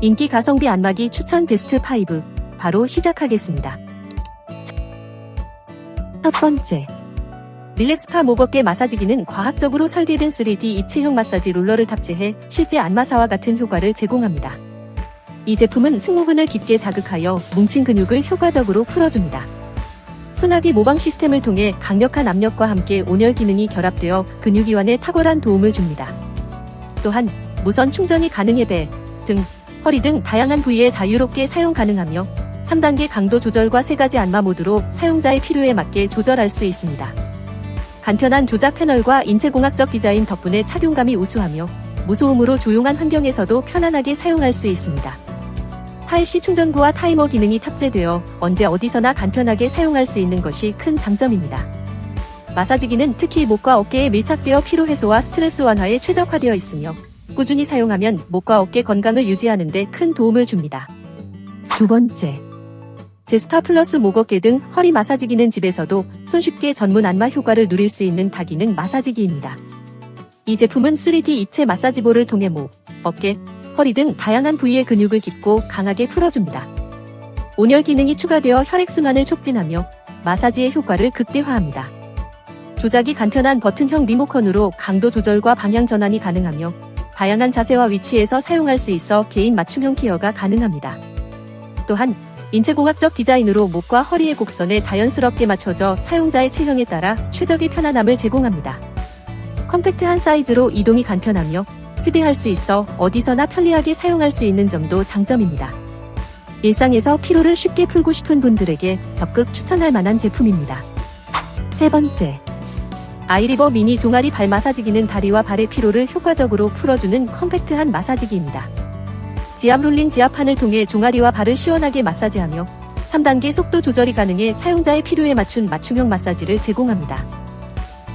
인기 가성비 안마기 추천 베스트 5 바로 시작하겠습니다. 첫 번째 릴렉스파 목어깨 마사지기는 과학적으로 설계된 3D 입체형 마사지 롤러를 탑재해 실제 안마사와 같은 효과를 제공합니다. 이 제품은 승모근을 깊게 자극하여 뭉친 근육을 효과적으로 풀어줍니다. 소나기 모방 시스템을 통해 강력한 압력과 함께 온열 기능이 결합되어 근육 이완에 탁월한 도움을 줍니다. 또한 무선 충전이 가능해 배, 등, 허리 등 다양한 부위에 자유롭게 사용 가능하며 3단계 강도 조절과 3가지 안마 모드로 사용자의 필요에 맞게 조절할 수 있습니다. 간편한 조작 패널과 인체공학적 디자인 덕분에 착용감이 우수하며 무소음으로 조용한 환경에서도 편안하게 사용할 수 있습니다. 타입C 충전구와 타이머 기능이 탑재되어 언제 어디서나 간편하게 사용할 수 있는 것이 큰 장점입니다. 마사지기는 특히 목과 어깨에 밀착되어 피로 해소와 스트레스 완화에 최적화되어 있으며 꾸준히 사용하면 목과 어깨 건강을 유지하는 데 큰 도움을 줍니다. 두 번째. 제스파 플러스 목어깨 등 허리 마사지기는 집에서도 손쉽게 전문 안마 효과를 누릴 수 있는 다기능 마사지기입니다. 이 제품은 3D 입체 마사지볼을 통해 목, 어깨, 허리 등 다양한 부위의 근육을 깊고 강하게 풀어줍니다. 온열 기능이 추가되어 혈액순환을 촉진하며 마사지의 효과를 극대화합니다. 조작이 간편한 버튼형 리모컨으로 강도 조절과 방향 전환이 가능하며 다양한 자세와 위치에서 사용할 수 있어 개인 맞춤형 케어가 가능합니다. 또한 인체공학적 디자인으로 목과 허리의 곡선에 자연스럽게 맞춰져 사용자의 체형에 따라 최적의 편안함을 제공합니다. 컴팩트한 사이즈로 이동이 간편하며 휴대할 수 있어 어디서나 편리하게 사용할 수 있는 점도 장점입니다. 일상에서 피로를 쉽게 풀고 싶은 분들에게 적극 추천할 만한 제품입니다. 세 번째. 아이리버 미니 종아리 발 마사지기는 다리와 발의 피로를 효과적으로 풀어주는 컴팩트한 마사지기입니다. 지압 롤린 지압판을 통해 종아리와 발을 시원하게 마사지하며 3단계 속도 조절이 가능해 사용자의 필요에 맞춘 맞춤형 마사지를 제공합니다.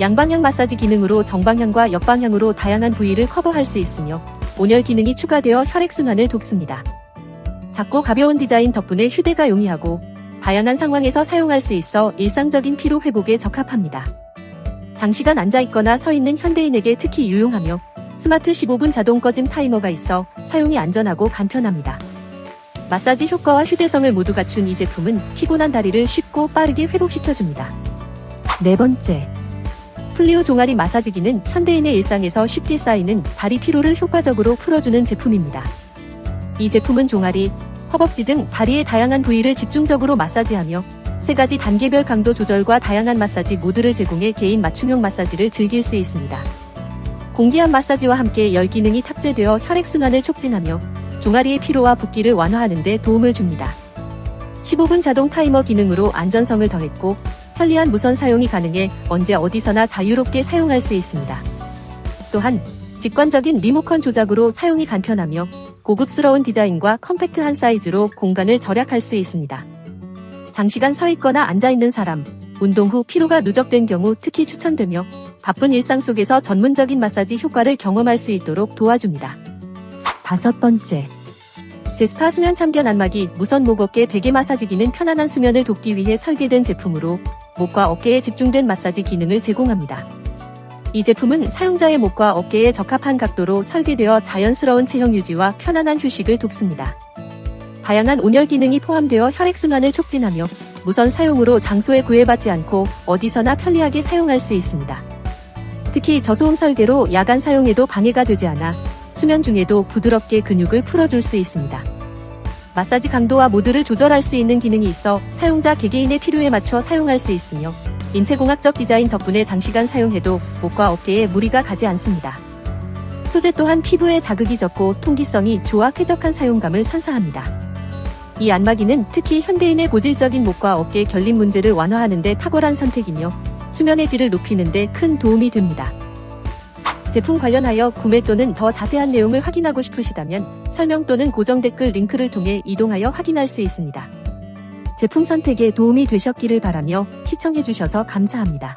양방향 마사지 기능으로 정방향과 역방향으로 다양한 부위를 커버할 수 있으며 온열 기능이 추가되어 혈액순환을 돕습니다. 작고 가벼운 디자인 덕분에 휴대가 용이하고 다양한 상황에서 사용할 수 있어 일상적인 피로 회복에 적합합니다. 장시간 앉아있거나 서 있는 현대인에게 특히 유용하며 스마트 15분 자동 꺼짐 타이머가 있어 사용이 안전하고 간편합니다. 마사지 효과와 휴대성을 모두 갖춘 이 제품은 피곤한 다리를 쉽고 빠르게 회복시켜줍니다. 네 번째. 플리오 종아리 마사지기는 현대인의 일상에서 쉽게 쌓이는 다리 피로를 효과적으로 풀어주는 제품입니다. 이 제품은 종아리, 허벅지 등 다리의 다양한 부위를 집중적으로 마사지하며 세 가지 단계별 강도 조절과 다양한 마사지 모드를 제공해 개인 맞춤형 마사지를 즐길 수 있습니다. 공기압 마사지와 함께 열 기능이 탑재되어 혈액순환을 촉진하며 종아리의 피로와 붓기를 완화하는 데 도움을 줍니다. 15분 자동 타이머 기능으로 안전성을 더했고 편리한 무선 사용이 가능해 언제 어디서나 자유롭게 사용할 수 있습니다. 또한 직관적인 리모컨 조작으로 사용이 간편하며 고급스러운 디자인과 컴팩트한 사이즈로 공간을 절약할 수 있습니다. 장시간 서 있거나 앉아 있는 사람, 운동 후 피로가 누적된 경우 특히 추천되며 바쁜 일상 속에서 전문적인 마사지 효과를 경험할 수 있도록 도와줍니다. 다섯 번째. 제스타 수면 참견 안마기 무선 목 어깨 베개 마사지기는 편안한 수면을 돕기 위해 설계된 제품으로 목과 어깨에 집중된 마사지 기능을 제공합니다. 이 제품은 사용자의 목과 어깨에 적합한 각도로 설계되어 자연스러운 체형 유지와 편안한 휴식을 돕습니다. 다양한 온열 기능이 포함되어 혈액순환을 촉진하며 무선 사용으로 장소에 구애받지 않고 어디서나 편리하게 사용할 수 있습니다. 특히 저소음 설계로 야간 사용에도 방해가 되지 않아 수면 중에도 부드럽게 근육을 풀어줄 수 있습니다. 마사지 강도와 모드를 조절할 수 있는 기능이 있어 사용자 개개인의 필요에 맞춰 사용할 수 있으며 인체공학적 디자인 덕분에 장시간 사용해도 목과 어깨에 무리가 가지 않습니다. 소재 또한 피부에 자극이 적고 통기성이 좋아 쾌적한 사용감을 선사합니다. 이 안마기는 특히 현대인의 고질적인 목과 어깨 결림 문제를 완화하는 데 탁월한 선택이며 수면의 질을 높이는 데 큰 도움이 됩니다. 제품 관련하여 구매 또는 더 자세한 내용을 확인하고 싶으시다면 설명 또는 고정 댓글 링크를 통해 이동하여 확인할 수 있습니다. 제품 선택에 도움이 되셨기를 바라며 시청해주셔서 감사합니다.